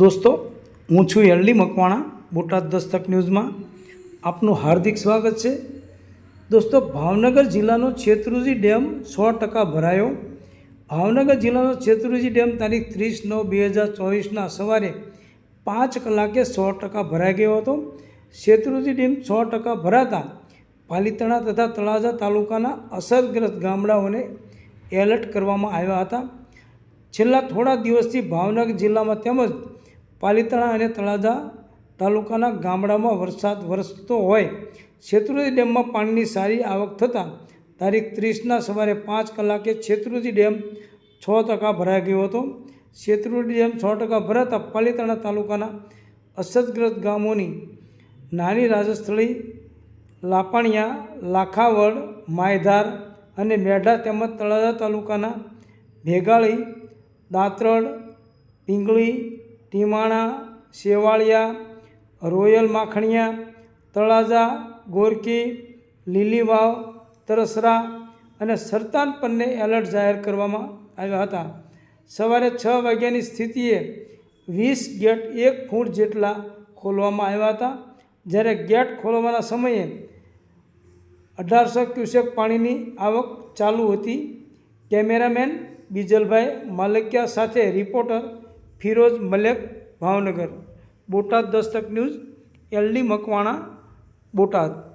દોસ્તો, હું છું યરલી મકવાણા, બોટાદ દસ્તક ન્યૂઝમાં. આપનું હાર્દિક સ્વાગત છે. દોસ્તો, ભાવનગર જિલ્લાનો છેત્રુજી ડેમ સો ટકા ભરાયો. ભાવનગર જિલ્લાનો છેત્રુજી ડેમ તારીખ ત્રીસ નવ બે હજાર ચોવીસના સવારે પાંચ કલાકે સો ટકા ભરાઈ ગયો હતો. શેત્રુજી ડેમ સો ટકા ભરાતા પાલીતાણા તથા તળાજા તાલુકાના અસરગ્રસ્ત ગામડાઓને એલર્ટ કરવામાં આવ્યા હતા. છેલ્લા થોડા દિવસથી ભાવનગર જિલ્લામાં તેમજ પાલીતાણા અને તળાજા તાલુકાના ગામડામાં વરસાદ વરસતો હોય. શેત્રુજી ડેમમાં પાણીની સારી આવક થતાં તારીખ ત્રીસના સવારે પાંચ કલાકે શેત્રુજી ડેમ છ ટકા ભરાઈ ગયો હતો. શેત્રુજી ડેમ છ ટકા ભરાતા પાલીતાણા તાલુકાના અસરગ્રસ્ત ગામોની નાની રાજસ્થળી, લાપણિયા, લાખાવડ, માયધાર અને મેઢા તેમજ તળાજા તાલુકાના ભેગાળી દાંતરડ, પિંગળી ટીમાણા શેવાળિયા, રોયલ માખણિયા, તળાજા, ગોરકી, લીલીવાવ, તરસરા અને સરતાન પરને એલર્ટ જાહેર કરવામાં આવ્યા હતા. સવારે છ વાગ્યાની સ્થિતિએ વીસ ગેટ એક ફૂટ જેટલા ખોલવામાં આવ્યા હતા, જ્યારે ગેટ ખોલવાના સમયે અઢારસો ક્યુસેક પાણીની આવક ચાલુ હતી. કેમેરામેન બીજલભાઈ માલકિયા સાથે reporter Firoz Malek Bhavnagar. Botad Dastak news LD Makwana Botad.